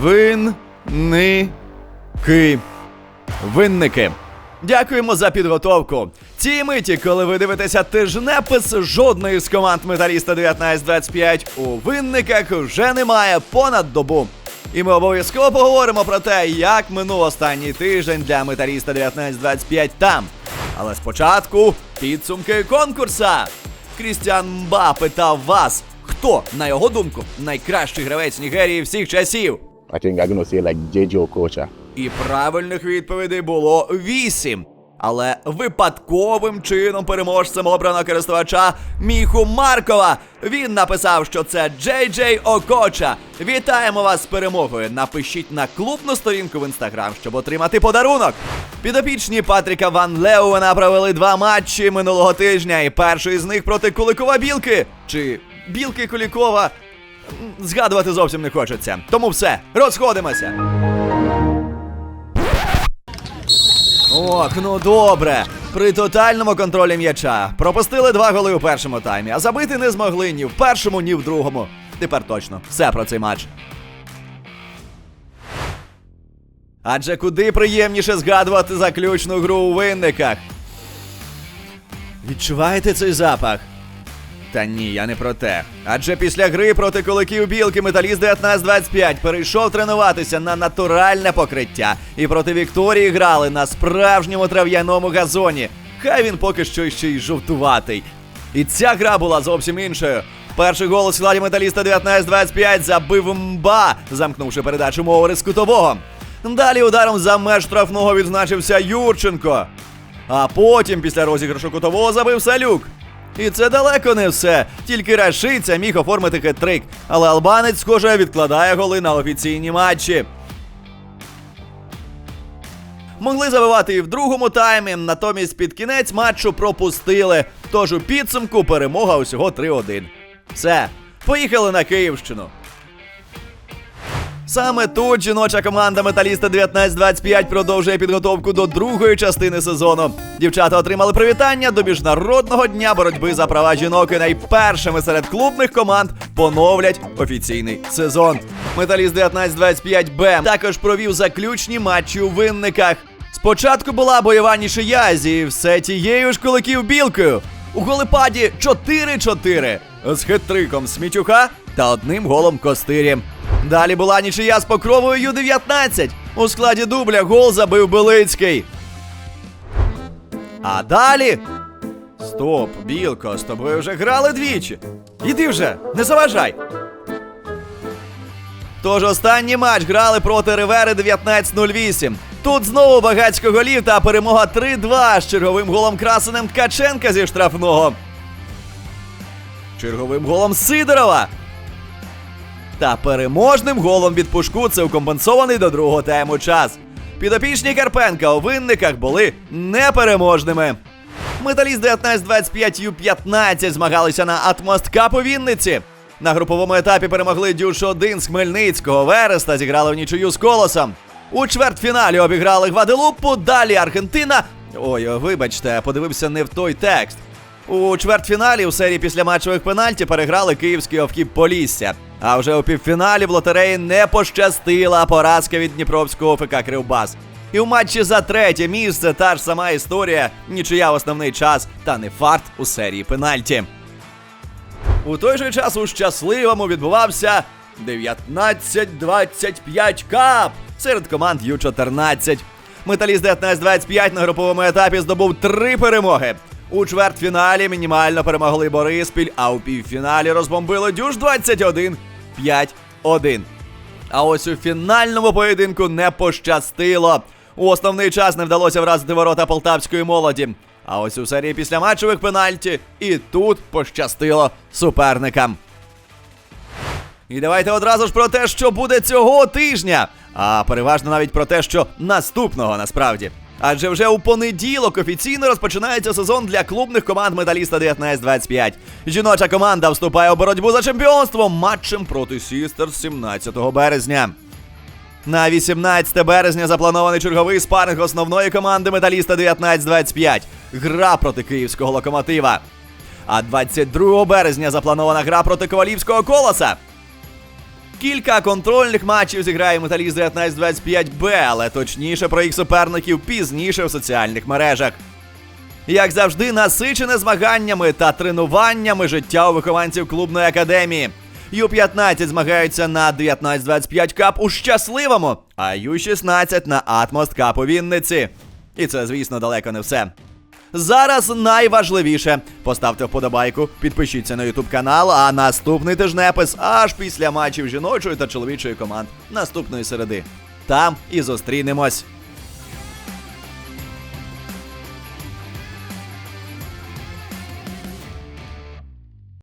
Винники. Винники. Дякуємо за підготовку. Цій миті, коли ви дивитеся тижнепис, жодної з команд Металіста 1925 у винниках вже немає понад добу. І ми обов'язково поговоримо про те, як минув останній тиждень для Металіста 1925 там. Але спочатку підсумки конкурса. Крістіан Мба питав вас, хто, на його думку, найкращий гравець Нігерії всіх часів. I think. І правильних відповідей було вісім. Але випадковим чином переможцем обрано користувача Міху Маркова. Він написав, що це Джей Джей Окоча. Вітаємо вас з перемогою. Напишіть на клубну сторінку в інстаграм, щоб отримати подарунок. Підопічні Патріка Ван Леуена провели два матчі минулого тижня, і перший з них проти Куликова Білки. Чи Білки Кулікова. Згадувати зовсім не хочеться. Тому все, розходимося. Ох, ну добре. При тотальному контролі м'яча пропустили два голи у першому таймі, а забити не змогли ні в першому, ні в другому. Тепер точно все про цей матч. Адже куди приємніше згадувати заключну гру у винниках. Відчуваєте цей запах? Та ні, я не про те. Адже після гри проти куликів білки металіст 1925 перейшов тренуватися на натуральне покриття. І проти Вікторії грали на справжньому трав'яному газоні. Хай він поки що ще й жовтуватий. І ця гра була зовсім іншою. Перший гол у складі металіста 1925 забив мба, замкнувши передачу Мовери з кутового. Далі ударом за меж штрафного відзначився Юрченко. А потім, після розіграшу кутового, забив Салюк. І це далеко не все. Тільки Рашиця міг оформити хет-трик, але албанець, схоже, відкладає голи на офіційні матчі. Могли забивати і в другому таймі, натомість під кінець матчу пропустили. Тож у підсумку перемога усього 3-1. Все, поїхали на Київщину. Саме тут жіноча команда Металіста 1925 продовжує підготовку до другої частини сезону. Дівчата отримали привітання до міжнародного дня боротьби за права жінок і найпершими серед клубних команд поновлять офіційний сезон. Металіст 1925 Б також провів заключні матчі у винниках. Спочатку була бойова нішия зі все тією ж куликів білкою. У голипаді 4-4 з хитриком Смітюха та одним голом Костирі. Далі була нічия з покровою Ю-19. У складі дубля гол забив Белицький. А далі. Стоп, білко, з тобою вже грали двічі. Іди вже, не заважай. Тож останній матч грали проти Ривери 19-08. Тут знову багацько голів та перемога 3-2 з черговим голом красенем Ткаченка зі штрафного. Черговим голом Сидорова. Та переможним голом від Пушку це укомпенсований до другого тайму час. Підопічні Карпенка у винниках були непереможними. Металіст 1925 Ю-15 змагалися на Атмост Кап у Вінниці. На груповому етапі перемогли Дюш 1 з Хмельницького Вереста, зіграли в нічию з колосом. У чвертьфіналі обіграли Гваделупу, далі Аргентина. Ой, вибачте, подивився не в той текст. У чвертьфіналі у серії після матчових пенальті переграли київський Овкіп Полісся. А вже у півфіналі в лотереї не пощастила поразка від Дніпровського ФК Кривбас. І в матчі за третє місце та ж сама історія, нічия в основний час та не фарт у серії пенальті. У той же час у щасливому відбувався 19-25 кап серед команд Ю-14. Металіст 19-25 на груповому етапі здобув три перемоги. У чвертьфіналі мінімально перемогли Бориспіль, а у півфіналі розбомбили Дюш 21 5-1. А ось у фінальному поєдинку не пощастило. У основний час не вдалося вразити ворота полтавської молоді. А ось у серії після матчових пенальті і тут пощастило суперникам. І давайте одразу ж про те, що буде цього тижня, а переважно навіть про те, що наступного насправді. Адже вже у понеділок офіційно розпочинається сезон для клубних команд Металіста 1925. Жіноча команда вступає у боротьбу за чемпіонство матчем проти Сістер 17 березня. На 18 березня запланований черговий спаринг основної команди Металіста 1925. Гра проти київського локомотива. А 22 березня запланована гра проти Ковалівського колоса. Кілька контрольних матчів зіграє металіст 1925Б, але точніше про їх суперників пізніше в соціальних мережах. Як завжди, насичене змаганнями та тренуваннями життя у вихованців клубної академії. Ю-15 змагаються на 1925 кап у щасливому, а Ю-16 на Атмост Кап у Вінниці. І це, звісно, далеко не все. Зараз найважливіше. Поставте вподобайку, підпишіться на Ютуб канал, а наступний тижнепис аж після матчів жіночої та чоловічої команд наступної середи. Там і зустрінемось.